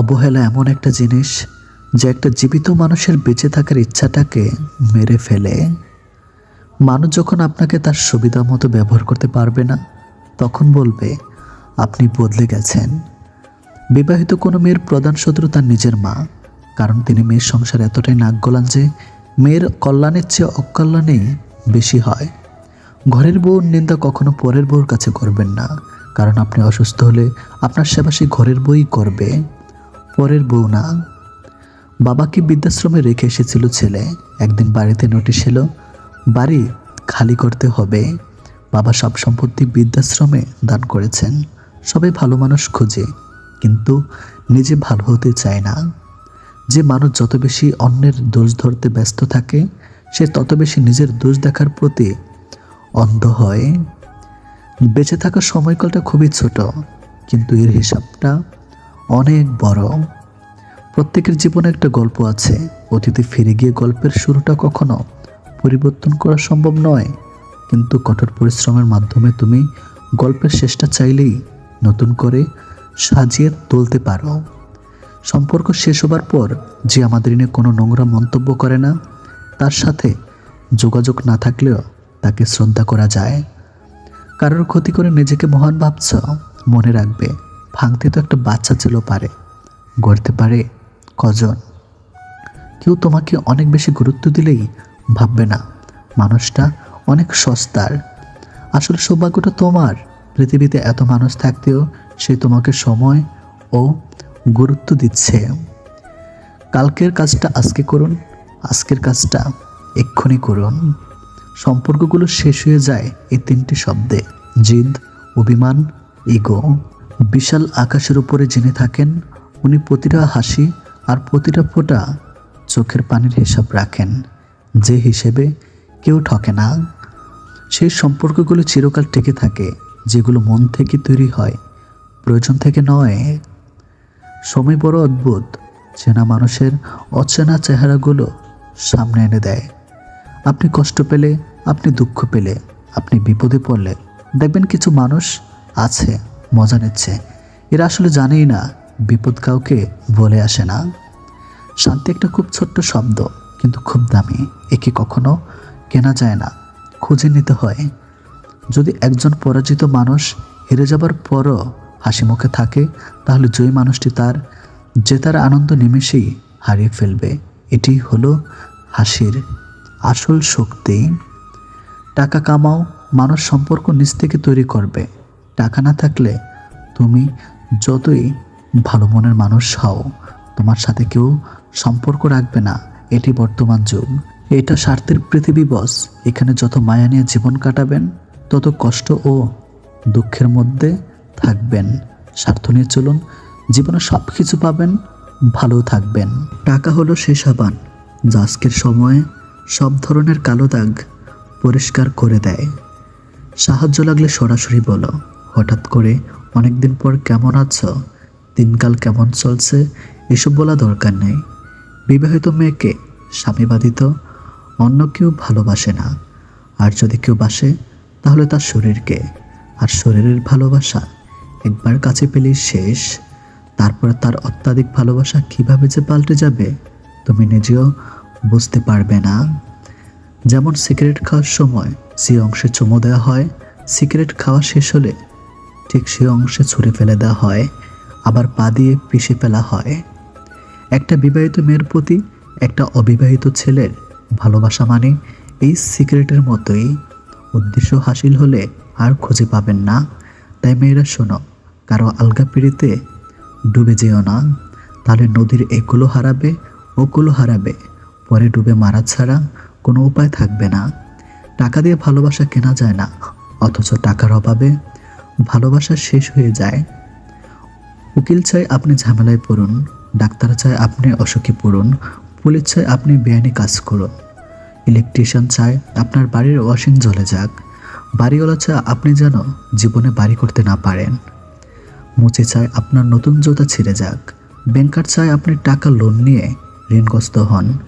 অবহেলা এমন একটা জিনিস যে একটা জীবিত মানুষের বেঁচে থাকার ইচ্ছাটাকে মেরে ফেলে। মানুষ যখন আপনাকে তার সুবিধা মতো ব্যবহার করতে পারবে না, তখন বলবে, আপনি বদলে গেছেন। বিবাহিত কোনো মেয়ের প্রধান শত্রু তার নিজের মা, কারণ তিনি মেয়ের সংসার এতটাই নাক গলান যে মেয়ের কল্যাণের চেয়ে অকল্যাণেই বেশি হয়। ঘরের বউর নিন্দা কখনো পরের বউর কাছে করবেন না, কারণ আপনি অসুস্থ হলে আপনার সেবা সেই ঘরের বউই করবে। পরের বউ না। বাবাকে বৃদ্ধাশ্রমে রেখে এসেছিল ছেলে। একদিন বাড়িতে নোটিশ এলো, বাড়ি খালি করতে হবে। বাবা সব সম্পত্তি বৃদ্ধাশ্রমে দান করেছেন। সবাই ভালো মানুষ খোঁজে, কিন্তু নিজে ভালো হতে চায় না। যে মানুষ যত বেশি অন্যের দোষ ধরতে ব্যস্ত থাকে, সে তত বেশি নিজের দোষ দেখার প্রতি অন্ধ হয়। বেঁচে থাকার সময়কালটা খুবই ছোট, কিন্তু এর হিসাবটা অনেক বড়। প্রত্যেকের জীবনে একটা গল্প আছে, অতীতে ফিরে গিয়ে গল্পের শুরুটা কখনো পরিবর্তন করা সম্ভব নয়। কিন্তু কঠোর পরিশ্রমের মাধ্যমে তুমি গল্পের শেষটা চাইলেই নতুন করে সাজিয়ে তুলতে পারো। সম্পর্ক শেষ হবার পর যে আমাদের নিয়ে কোনো নোংরা মন্তব্য করে না, তার সাথে যোগাযোগ না থাকলেও তাকে শ্রদ্ধা করা যায়। কারোর ক্ষতি করে নিজেকে মহান ভাবছ, মনে রাখবে। ভাঙতে তো একটা বাচ্চা ছিল পারে। গড়তে পারে কজন? কেউ তোমাকে অনেক বেশি গুরুত্ব দিলেই ভাববে না। মানুষটা অনেক সস্তার। আসলে সৌভাগ্যটা তোমার। পৃথিবীতে এত মানুষ থাকতেও সে তোমাকে সময় ও গুরুত্ব দিচ্ছে। কালকের কাজটা আজকে করুন, আজকের কাজটা এক্ষুনি করুন। সম্পর্কগুলো শেষ হয়ে যায় এই তিনটি শব্দে। জিদ, অভিমান, ইগো। বিশাল আকাশের উপরে জেনে থাকেন, উনি প্রতিটা হাসি আর প্রতিটা ফোঁটা চোখের পানির হিসাব রাখেন। যে হিসেবে কেউ ঠকে না। সেই সম্পর্কগুলো চিরকাল টিকে থাকে, যেগুলো মন থেকে তৈরি হয়। প্রয়োজন থেকে নয়। সময় বড় অদ্ভুত। চেনা মানুষের অচেনা চেহারাগুলো সামনে এনে দেয়। আপনি কষ্ট পেলে, আপনি দুঃখ পেলে, আপনি বিপদে পড়লে দেখবেন কিছু মানুষ আছে। মজা নিচ্ছে। এরা আসলে জানেই না, বিপদ কাউকে বলে আসে না। শান্তি একটা খুব ছোট্ট শব্দ, কিন্তু খুব দামি। একে কখনো কেনা যায় না, খুঁজে নিতে হয়। যদি একজন পরাজিত মানুষ হেরে যাবার পরও হাসি মুখে থাকে, তাহলে জয়ী মানুষটি তার জেতার আনন্দ নিমেষেই হারিয়ে ফেলবে। এটি হলো হাসির আসল শক্তি। টাকা কামাও, মানুষ সম্পর্ক নিজ থেকে তৈরি করবে। টাকা না থাকলে তুমি যতই ভালো মনের মানুষ হও, তোমার সাথে কেউ সম্পর্ক রাখবে না। এটি বর্তমান যুগ। এটা স্বার্থের পৃথিবী, বস। এখানে যত মায়া নিয়ে জীবন কাটাবেন, তত কষ্ট ও দুঃখের মধ্যে থাকবেন। স্বার্থ নিয়ে চলুন, জীবনে সব কিছু পাবেন ভালো থাকবেন। টাকা হলো সে সাবান, যা আজকের সময়ে সব ধরনের কালো দাগ পরিষ্কার করে দেয়। সাহায্য লাগলে সরাসরি বলো। হঠাৎ করে, অনেকদিন পর কেমন আছো? দিনকাল কেমন চলছে? এসব বলা দরকার নেই। বিবাহিত মেয়েকে স্বামী বাধিত, অন্য কেউ ভালোবাসে না। আর যদি কেউ বাসে, তাহলে তার শরীরকে। আর শরীরের ভালোবাসা একবার কাছে পেলেই শেষ। তারপর তার অত্যাধিক ভালোবাসা কীভাবে যে পাল্টে যাবে, তুমি নিজেও বুঝতে পারবে না। যেমন সিগারেট খাওয়ার সময় যে অংশে চুমো দেওয়া হয়, সিগারেট খাওয়া শেষ হলে ঠিক সে অংশে ছুঁড়ে ফেলে দেওয়া হয়, আবার পা দিয়ে পিষে ফেলা হয়। একটা বিবাহিত মেয়ের প্রতি একটা অবিবাহিত ছেলের ভালোবাসা মানে এই সিগারেটের মতোই। উদ্দেশ্য হাসিল হলে আর খুঁজে পাবেন না। তাই মেয়েরা, শোনো, কারও আলগা পিড়িতে ডুবে যেও না। তাহলে নদীর এগুলো হারাবে ওগুলো হারাবে। পরে ডুবে মারা ছাড়া কোনো উপায় থাকবে না। টাকা দিয়ে ভালোবাসা কেনা যায় না, অথচ টাকার অভাবে ভালোবাসা শেষ হয়ে যায়। উকিল চাই আপনি ঝামেলায় পড়ুন, ডাক্তার চায় আপনি অসুখী পড়ুন, পুলিশ চায় আপনি বেআইনি কাজ করুন। ইলেকট্রিশিয়ান চায় আপনার বাড়ির ওয়াশিং জ্বলে যাক, বাড়িওয়ালা চায় আপনি যেন জীবনে বাড়ি করতে না পারেন। মুচে চায় আপনার নতুন জোতা ছিঁড়ে যাক, ব্যাংকার চায় আপনি টাকা লোন নিয়ে ঋণগ্রস্ত হন।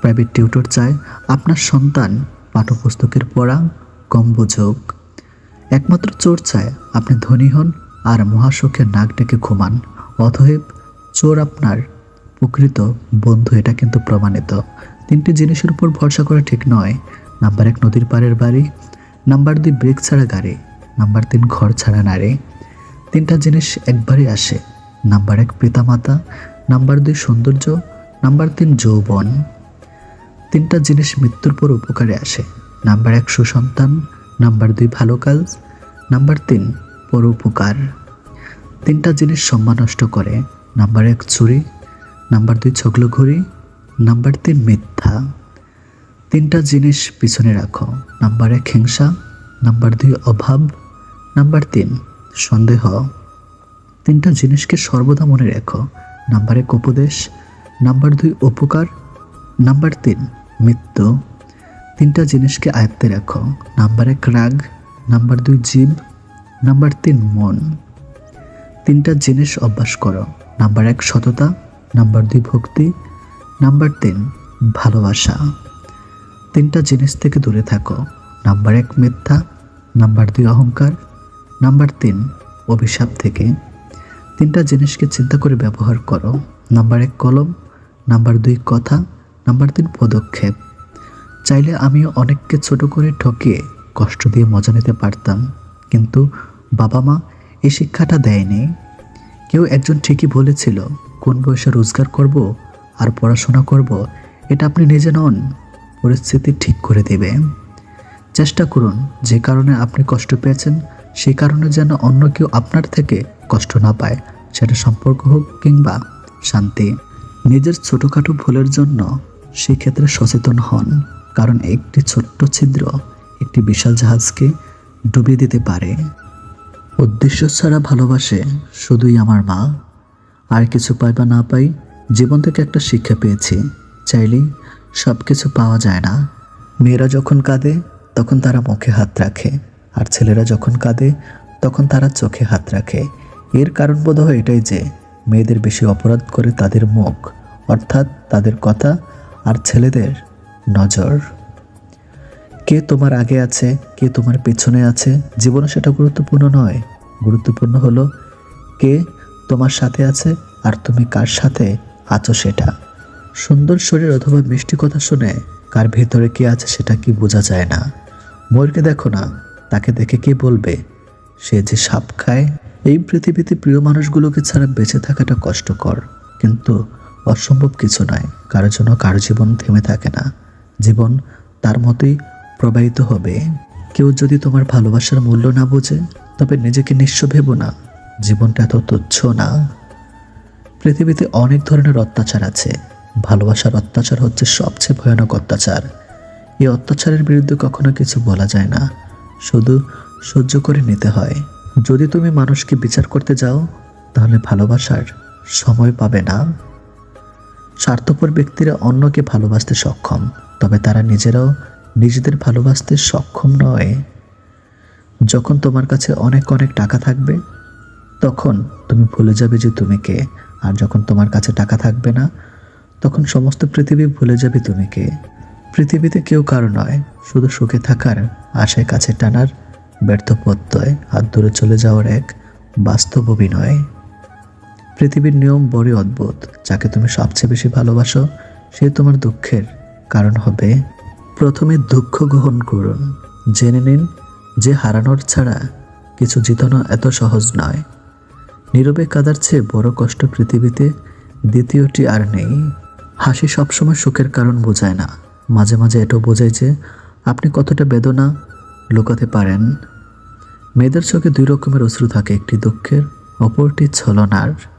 প্রাইভেট টিউটর চায় আপনার সন্তান পাঠ্যপুস্তকের পড়া, কম বুঝুক। একমাত্র চোর চায় আপনি ধনী হন আর মহাসুখে নাক ডেকে ঘুমান। অতএব চোর আপনার প্রকৃত বন্ধু, এটা কিন্তু প্রমাণিত। তিনটি জিনিসের উপর ভরসা করা ঠিক নয়। নাম্বার এক, নদীর পাড়ের বাড়ি। নাম্বার দুই, ব্রেক ছাড়া গাড়ি। নাম্বার তিন, ঘর ছাড়া নারী। তিনটা জিনিস একবারই আসে। নাম্বার এক, পিতামাতা। নাম্বার দুই, সৌন্দর্য। নাম্বার তিন, যৌবন। তিনটা জিনিস মৃত্যুর পর উপকারে আসে। নাম্বার এক, সুসন্তান। নাম্বার দুই, ভালো কাজ। নাম্বার তিন পর উপকার তিনটা জিনিস সম্মান নষ্ট করে। নাম্বার এক, চুরি। নাম্বার দুই ছগলো ঘড়ি নাম্বার তিন, মিথ্যা। তিনটা জিনিস পিছনে রাখো। নাম্বার এক, হিংসা। নাম্বার দুই, অভাব। নাম্বার তিন, সন্দেহ। তিনটা জিনিসকে সর্বদা মনে রেখো। নাম্বার এক, উপদেশ। নাম্বার দুই, উপকার। নাম্বার তিন মৃত্যু তিনটা জিনিসকে আয়ত্তে রাখো। নাম্বার এক রাগ, নাম্বার দুই জীব নাম্বার তিন মন। তিনটা জিনিস অভ্যাস করো। নাম্বার এক সততা, নাম্বার দুই ভক্তি, নাম্বার তিন ভালোবাসা। তিনটা জিনিস থেকে দূরে থাকো। নাম্বার এক মিথ্যা, নাম্বার দুই অহংকার, নাম্বার তিন অভিশাপ থেকে। তিনটা জিনিসকে চিন্তা করে ব্যবহার করো। নাম্বার এক কলম, নাম্বার দুই কথা, নাম্বার তিন পদক্ষেপ। চাইলে আমিও অনেককে ছোট করে ঠকিয়ে কষ্ট দিয়ে মজা নিতে পারতাম। কিন্তু বাবা মা এই শিক্ষাটা দেয়নি। কেউ একজন ঠিকই বলেছিল, কোন বয়সে রোজগার করব আর পড়াশোনা করব, এটা আপনি নিজে নন, পরিস্থিতি ঠিক করে দেবে। চেষ্টা করুন, যে কারণে আপনি কষ্ট পেয়েছেন সেই কারণে যেন অন্য কেউ আপনার থেকে কষ্ট না পায়, সেটা সম্পর্ক হোক কিংবা শান্তি। নিজের ছোটোখাটো ভুলের জন্য সেক্ষেত্রে সচেতন হন। কারণ একটি ছোট্ট ছিদ্র একটি বিশাল জাহাজকে ডুবিয়ে দিতে পারে। উদ্দেশ্য ছাড়া ভালোবাসে শুধুই আমার মা। আর কিছু পাই বা না পাই জীবন থেকে একটা শিক্ষা পেয়েছি। চাইলেই সব কিছু পাওয়া যায় না। মেয়েরা যখন কাঁদে, তখন তারা মুখে হাত রাখে। আর ছেলেরা যখন কাঁদে, তখন তারা চোখে হাত রাখে। এর কারণ বোধ হয় এটাই যে, মেয়েদের বেশি অপরাধ করে তাদের মুখ, অর্থাৎ তাদের কথা আর ছেলেদের নজর। কে তোমার আগে আছে, কে তোমার পেছনে আছে? জীবনে সেটা গুরুত্বপূর্ণ নয়। গুরুত্বপূর্ণ হলো কে তোমার সাথে আছে আর তুমি কার সাথে আছো সেটা। সুন্দর শরীর অথবা মিষ্টি কথা শুনে কার ভেতরে কে আছে সেটা কি বোঝা যায় না। ময়ূরকে দেখো না, তাকে দেখে কে বলবে? সে যে সাপ খায়। এই পৃথিবীতে প্রিয় মানুষগুলোকে ছাড়া বেঁচে থাকাটা কষ্টকর, কিন্তু অসম্ভব কিছু নয়। কারোর জন্য কারও জীবন থেমে থাকে না। জীবন তার মতোই প্রবাহিত হবে। কেউ যদি তোমার ভালোবাসার মূল্য না বোঝে, তবে নিজেকে নিঃস্ব ভেবো না। জীবনটা এত তুচ্ছ না। পৃথিবীতে অনেক ধরনের অত্যাচার আছে। ভালোবাসার অত্যাচার হচ্ছে সবচেয়ে ভয়ানক অত্যাচার। এই অত্যাচারের বিরুদ্ধে কখনো কিছু বলা যায় না। শুধু সহ্য করে নিতে হয়। যদি তুমি মানুষকে বিচার করতে যাও, তাহলে ভালোবাসার সময় পাবে না। স্বার্থপর ব্যক্তিরা অন্যকে ভালোবাসতে সক্ষম, তবে তারা নিজেরাও নিজেদের ভালোবাসতে সক্ষম নয়। যখন তোমার কাছে অনেক অনেক টাকা থাকবে, তখন তুমি ভুলে যাবে যে তুমি কে, আর যখন তোমার কাছে টাকা থাকবে না, তখন সমস্ত পৃথিবী ভুলে যাবে তুমি কে। পৃথিবীতে কেউ কারও নয়, শুধু সুখে থাকার, আশায় কাছে টানার, ব্যর্থ প্রত্যয় আর দূরে চলে যাওয়ার এক বাস্তব অভিনয়। পৃথিবীর নিয়ম বড়ই অদ্ভুত, যাকে তুমি সবচেয়ে বেশি ভালোবাসো, সে তোমার দুঃখের কারণ হবে। প্রথমে দুঃখ গ্রহণ করুন। জেনে নিন, যে হারানোর ছাড়া কিছু জিতানো এত সহজ নয়। নীরবে কাদার চেয়ে বড় কষ্ট পৃথিবীতে দ্বিতীয়টি আর নেই। হাসি সবসময় সুখের কারণ বোঝায় না। মাঝে মাঝে এটাও বোঝায় যে আপনি কতটা বেদনা লুকাতে পারেন। মেয়েদের চোখে দুই রকমের অশ্রু থাকে, একটি দুঃখের, অপরটি ছলনার।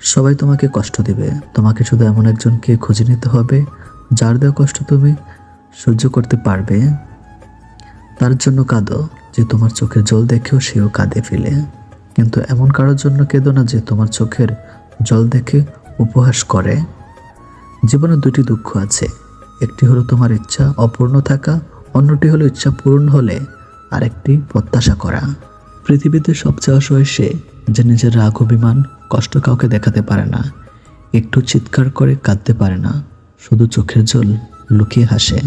সবাই তোমাকে কষ্ট দেবে। তোমাকে শুধু এমন একজনকে খুঁজে নিতে হবে, যার দেওয়া কষ্ট তুমি সহ্য করতে পারবে। তার জন্য কাঁদো যে তোমার চোখের জল দেখেও সেও কাঁদে ফেলে। কিন্তু এমন কারোর জন্য কেঁদো না যে তোমার চোখের জল দেখে উপহাস করে। জীবনে দুটি দুঃখ আছে। একটি হলো তোমার ইচ্ছা অপূর্ণ থাকা, অন্যটি হলো ইচ্ছা পূরণ হলে আরেকটি প্রত্যাশা করা। পৃথিবীতে সবচেয়ে অসহায় সে যে নিজের রাগ, অভিমান কষ্ট কাউকে দেখাতে পারে না। একটু চিৎকার করে কাঁদতে পারে না। শুধু চোখের জল লুকিয়ে হাসে।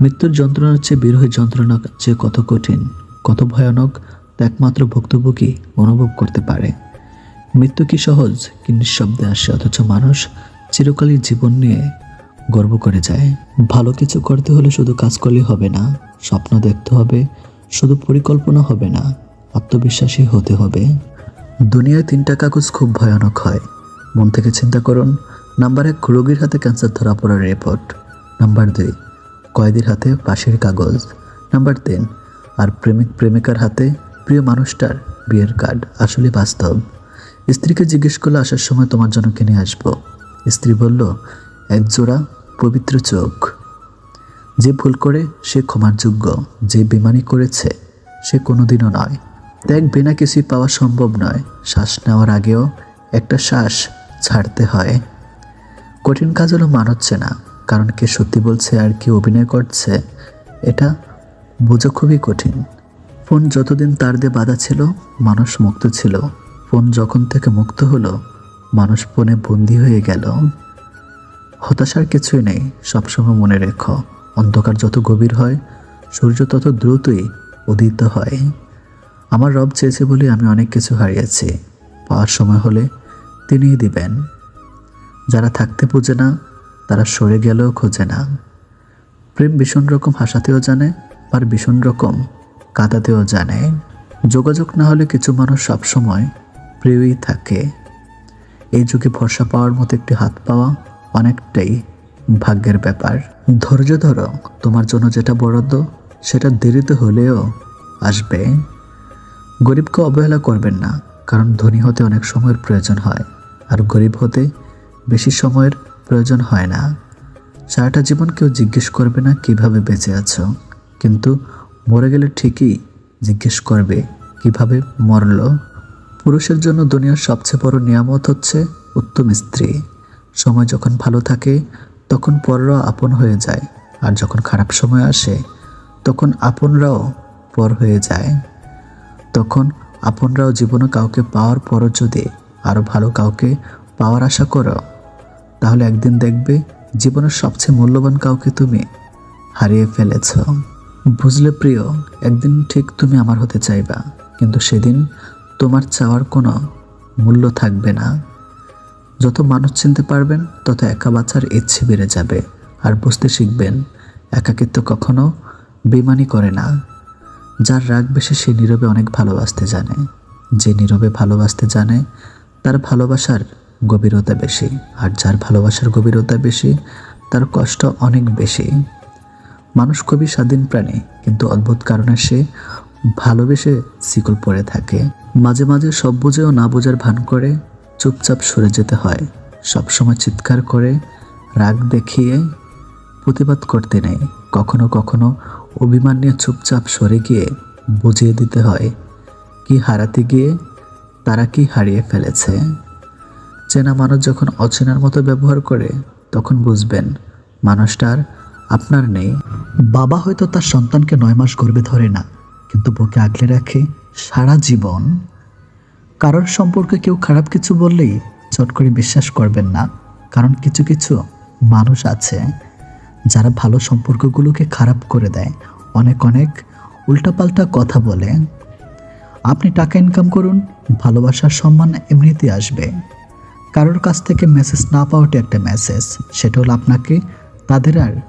মৃত্যুর যন্ত্রণার চেয়ে বিরহের যন্ত্রণা যে কত কঠিন, কত ভয়ানক, তা একমাত্র ভুক্তভোগী অনুভব করতে পারে। মৃত্যু কি সহজ কি নিঃশব্দে আসে, অথচ মানুষ চিরকালই জীবন নিয়ে গর্ব করে যায়। ভালো কিছু করতে হলে শুধু কাজ করলে হবে না, স্বপ্ন দেখতে হবে, শুধু পরিকল্পনা হবে না, আত্মবিশ্বাসী হতে হবে। দুনিয়ায় তিনটা কাগজ খুব ভয়ানক হয়। মন থেকে চিন্তা করুন, নাম্বার এক রোগীর হাতে ক্যান্সার ধরা পড়ার রিপোর্ট। নাম্বার দুই, কয়েদির হাতে পাশের কাগজ। নাম্বার তিন, আর প্রেমিক প্রেমিকার হাতে প্রিয় মানুষটার বিয়ের কার্ড আসলে বাস্তব। স্ত্রীকে জিজ্ঞেস করলে আসার সময় তোমার জন্য কিনে আসব। স্ত্রী বলল, এক জোড়া পবিত্র চোখ। যে ভুল করে সে ক্ষমার যোগ্য, যে বেমানি করেছে সে কোনোদিনও নয়। ত্যাগ বিনা কিছুই পাওয়া সম্ভব নয়। শ্বাস নেওয়ার আগেও একটা শ্বাস ছাড়তে হয়। কঠিন কাজ হলো মানচ্ছে না, কারণ কে সত্যি বলছে আর কে অভিনয় করছে, এটা বোঝা খুবই কঠিন। ফোন যতদিন তার দিয়ে বাধা ছিল, মানুষ মুক্ত ছিল। ফোন যখন থেকে মুক্ত হলো, মানুষ ফোনে বন্দি হয়ে গেল। হতাশার কিছুই নেই, সবসময় মনে রেখো। অন্ধকার যত গভীর হয়, সূর্য তত দ্রুতই উদিত হয়। আমার রব চেয়েছে বলে আমি অনেক কিছু হারিয়েছি। পাওয়ার সময় হলে তিনিই দিবেন। যারা থাকতে বোঝে না, তারা সরে গেলেও খোঁজে না। প্রেম ভীষণ রকম হাসাতেও জানে, আর ভীষণ রকম কাঁদাতেও জানে। যোগাযোগ না হলে কিছু মানুষ সবসময় প্রিয়ই থাকে। এই যুগে ভরসা পাওয়ার মতো একটি হাত পাওয়া অনেকটাই ভাগ্যের ব্যাপার। ধৈর্য ধরো, তোমার জন্য যেটা বরাদ্দ, সেটা দেরিতে হলেও আসবে। গরিবকে অবহেলা করবেন না, কারণ ধনী হতে অনেক সময়ের প্রয়োজন হয়, আর গরিব হতে বেশি সময়ের প্রয়োজন হয় না। সারাটা জীবন কেউ জিজ্ঞেস করবে না কীভাবে বেঁচে আছো, কিন্তু মরে গেলে ঠিকই জিজ্ঞেস করবে কীভাবে মরলো। পুরুষের জন্য দুনিয়ার সবচেয়ে বড় নিয়ামত হচ্ছে উত্তম স্ত্রী। সময় যখন ভালো থাকে, তখন পররা আপন হয়ে যায়, আর যখন খারাপ সময় আসে, তখন আপনরাও পর হয়ে যায়। তখন আপনরাও জীবনে কাউকে পাওয়ার পরও যদি আরও ভালো কাউকে পাওয়ার আশা করো, তাহলে একদিন দেখবে জীবনের সবচেয়ে মূল্যবান কাউকে তুমি হারিয়ে ফেলেছ। বুঝলে প্রিয়, একদিন ঠিক তুমি আমার হতে চাইবা, কিন্তু সেদিন তোমার চাওয়ার কোনো মূল্য থাকবে না। যত মানুষ চিনতে পারবেন, তত একা বাঁচার ইচ্ছে বেড়ে যাবে, আর বুঝতে শিখবেন, একাকিত্ব কখনো বেমানি করে না। যার রাগ বেশি সে নীরবে অনেক ভালোবাসতে জানে। যে নীরবে ভালোবাসতে জানে, তার ভালোবাসার গভীরতা বেশি। আর যার ভালোবাসার গভীরতা বেশি, তার কষ্ট অনেক বেশি। মানুষ খুবই স্বাধীন প্রাণী, কিন্তু অদ্ভুত কারণে সে ভালোবেসে শিকল পড়ে থাকে। মাঝে মাঝে সব বুঝেও না বোঝার ভান করে, চুপচাপ সরে যেতে হয়। সবসময় চিৎকার করে, রাগ দেখিয়ে প্রতিবাদ করতে নেই কখনো কখনো অভিমান নিয়ে চুপচাপ সরে গিয়ে বুঝিয়ে দিতে হয়, কি হারাতে গিয়ে তারা কি হারিয়ে ফেলেছে। চেনা মানুষ যখন অচেনার মতো ব্যবহার করে, তখন বুঝবেন মানুষটার আপনার নেই। বাবা হয়তো তার সন্তানকে নয় মাস গর্বে ধরে না, কিন্তু বুকে আগলে রাখে সারা জীবন। কারোর সম্পর্কে কেউ খারাপ কিছু বললেই চট করে বিশ্বাস করবেন না, কারণ কিছু কিছু মানুষ আছে যারা ভালো সম্পর্কগুলোকে খারাপ করে দেয়, অনেক অনেক উল্টাপাল্টা কথা বলে। আপনি টাকা ইনকাম করুন, ভালোবাসার সম্মান এমনিতে আসবে। কারোর কাছ থেকে মেসেজ না পাওয়াটা একটা মেসেজ সেটা হলো আপনাকে তাদের আর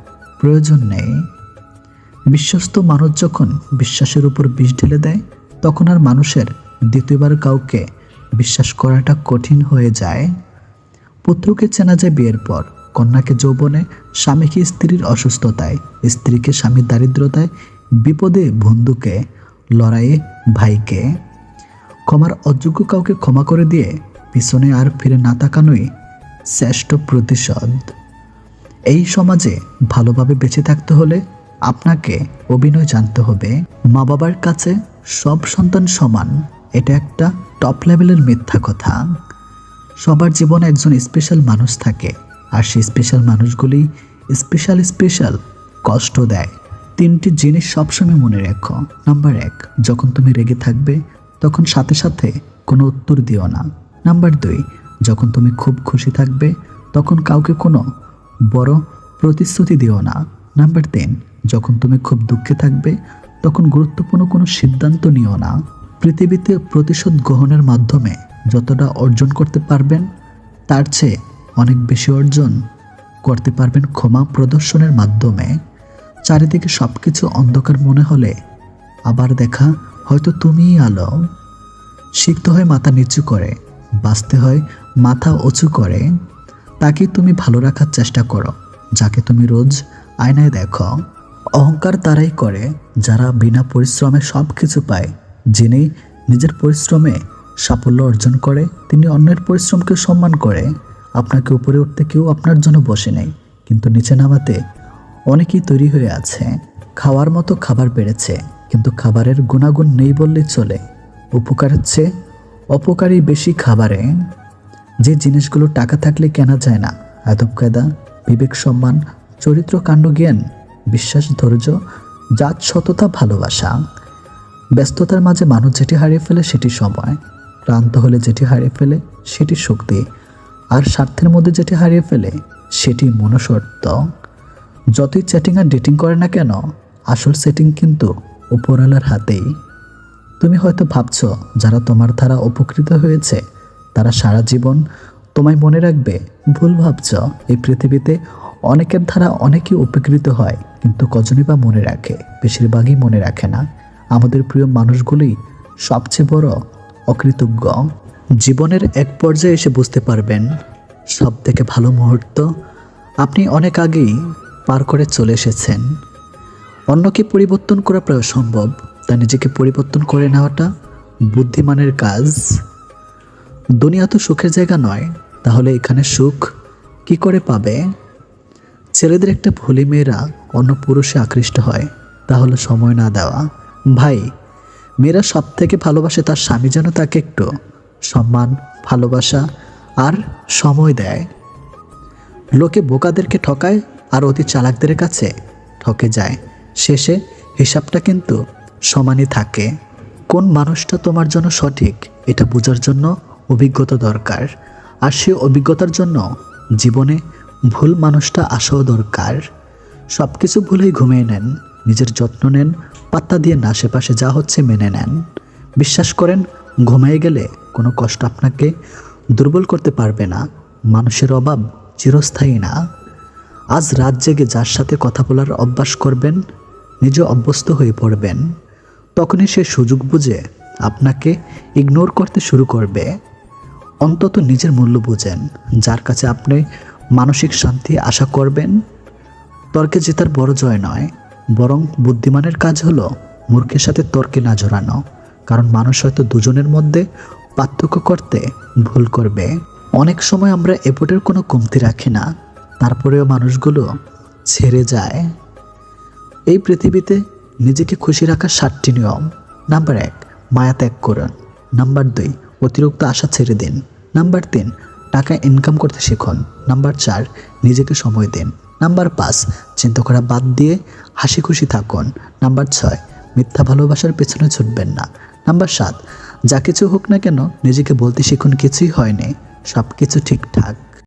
প্রয়োজন নেই। বিশ্বস্ত মানুষ যখন বিশ্বাসের উপর বিষ ঢেলে দেয়, তখন আর মানুষের দ্বিতীয়বার কাউকে বিশ্বাস করাটা কঠিন হয়ে যায়। পুত্রকে চেনা যায় বিয়ের পর, কন্যাকে যৌবনে স্বামীকে স্ত্রীর অসুস্থতায়, স্ত্রীকে স্বামীর দারিদ্রতায়, বিপদে বন্ধুকে, লড়াইয়ে ভাইকে। ক্ষমার অযোগ্য কাউকে ক্ষমা করে দিয়ে পিছনে আর ফিরে না তাকানোই শ্রেষ্ঠ প্রতিশোধ। এই সমাজে ভালোভাবে বেঁচে থাকতে হলে আপনাকে অভিনয় জানতে হবে। মা বাবার কাছে সব সন্তান সমান, এটা একটা টপ লেভেলের মিথ্যা কথা। সবার জীবনে একজন স্পেশাল মানুষ থাকে আর সেই স্পেশাল মানুষগুলি স্পেশাল স্পেশাল কষ্ট দেয়। তিনটি জিনিস সবসময় মনে রেখো। নাম্বার এক, যখন তুমি রেগে থাকবে, তখন সাথে সাথে কোনো উত্তর দিও না। নাম্বার দুই, যখন তুমি খুব খুশি থাকবে, তখন কাউকে কোনো বড় প্রতিশ্রুতি দিও না। নাম্বার তিন, যখন তুমি খুব দুঃখে থাকবে, তখন গুরুত্বপূর্ণ কোনো সিদ্ধান্ত নিও না। পৃথিবীতে প্রতিশোধ গ্রহণের মাধ্যমে যতটা অর্জন করতে পারবেন, তার চেয়ে অনেক বেশি অর্জন করতে পারবেন ক্ষমা প্রদর্শনের মাধ্যমে। চারিদিকে সব কিছু অন্ধকার মনে হলে আবার দেখা, হয়তো তুমিই আলো। শিখতে হয় মাথা নিচু করে, বাঁচতে হয় মাথা উঁচু করে। তাকে তুমি ভালো রাখার চেষ্টা করো, যাকে তুমি রোজ আয়নায় দেখো। অহংকার তারাই করে, যারা বিনা পরিশ্রমে সব কিছু পায়। যিনি নিজের পরিশ্রমে সাফল্য অর্জন করে, তিনি অন্যের পরিশ্রমকে সম্মান করে। আপনাকে উপরে উঠতে কেউ আপনার জন্য বসে নেই, কিন্তু নিচে নামাতে অনেকেই তৈরি হয়ে আছে। খাওয়ার মতো খাবার বেড়েছে, কিন্তু খাবারের গুণাগুণ নেই বললেই চলে। উপকার হচ্ছে অপকারী বেশি খাবারে। যে জিনিসগুলো টাকা থাকলে কেনা যায় না আদব কায়দা বিবেক সম্মান, চরিত্র, কাণ্ড, জ্ঞান, বিশ্বাস, ধৈর্য, জাত, সততা, ভালোবাসা। ব্যস্ততার মাঝে মানুষ যেটি হারিয়ে ফেলে সেটি সময়, ক্লান্ত হলে যেটি হারিয়ে ফেলে সেটি শক্তি। আর স্বার্থের মধ্যে যেটি হারিয়ে ফেলে, সেটি মনসত্ব যতই চ্যাটিং আর ডেটিং করে না কেন, আসল সেটিং কিন্তু উপরওয়ালার হাতেই। তুমি হয়তো ভাবছ, যারা তোমার দ্বারা উপকৃত হয়েছে, তারা সারা জীবন তোমায় মনে রাখবে, ভুল ভাবছ। এই পৃথিবীতে অনেকের দ্বারা অনেকেই উপকৃত হয়, কিন্তু কজনই বা মনে রাখে, বেশিরভাগই মনে রাখে না। আমাদের প্রিয় মানুষগুলোই সবচেয়ে বড় অকৃতজ্ঞ। জীবনের এক পর্যায়ে এসে বুঝতে পারবেন সব থেকে ভালো মুহূর্ত আপনি অনেক আগেই পার করে চলে এসেছেন। অন্যকে পরিবর্তন করা প্রায় সম্ভব তা নিজেকে পরিবর্তন করে নেওয়াটা বুদ্ধিমানের কাজ। দুনিয়া তো সুখের জায়গা নয়, তাহলে এখানে সুখ কি করে পাবে? ছেলেদের একটা ভুলি মেয়েরা অন্য পুরুষে আকৃষ্ট হয়, তাহলে সময় না দেওয়া। ভাই, মেয়েরা সব থেকে ভালোবাসে তার স্বামী যেন তাকে একটু সম্মান, ভালোবাসা আর সময় দেয়। লোকে বোকাদেরকে ঠকায় আর অতি চালাকদের কাছে ঠকে যায়। শেষে হিসাবটা কিন্তু সমানই থাকে। কোন মানুষটা তোমার জন্য সঠিক, এটা বোঝার জন্য অভিজ্ঞতা দরকার। আর সে অভিজ্ঞতার জন্য জীবনে ভুল মানুষটা আসাও দরকার। সব কিছু ভুলেই ঘুমিয়ে নেন, নিজের যত্ন নেন, পাত্তা দিয়ে না আশেপাশে যা হচ্ছে মেনে নেন। বিশ্বাস করেন, ঘুমিয়ে গেলে কোনো কষ্ট আপনাকে দুর্বল করতে পারবে না, মানুষের অভাব চিরস্থায়ী না। আজ রাত জেগে যার সাথে কথা বলার অভ্যাস করবেন, নিজে অভ্যস্ত হয়ে পড়বেন, তখনই সে সুযোগ বুঝে আপনাকে ইগনোর করতে শুরু করবে। অন্তত নিজের মূল্য বুঝেন, যার কাছে আপনি মানসিক শান্তি আশা করবেন। তর্কে জেতার বড় জয় নয়, বরং বুদ্ধিমানের কাজ হলো মূর্খের সাথে তর্কে না জড়ানো, কারণ মানুষ হয়তো দুজনের মধ্যে পার্থক্য করতে ভুল করবে। অনেক সময় আমরা এপটের কোনো কমতি রাখি না, তারপরেও মানুষগুলো ছেড়ে যায়। এই পৃথিবীতে নিজেকে খুশি রাখার সাতটি নিয়ম। নাম্বার এক, মায়া ত্যাগ করুন। নাম্বার দুই, অতিরিক্ত আশা ছেড়ে দিন। নাম্বার তিন, টাকা ইনকাম করতে শিখুন। নাম্বার চার, নিজেকে সময় দিন। নাম্বার পাঁচ, চিন্তা করা বাদ দিয়ে হাসি খুশি থাকুন। নাম্বার ছয়, মিথ্যা ভালোবাসার পেছনে ছুটবেন না। নাম্বার সাত যা কিছু হোক না কেন নিজেকে বলতে শিখুন কিছুই হয়নি সব কিছু ঠিকঠাক।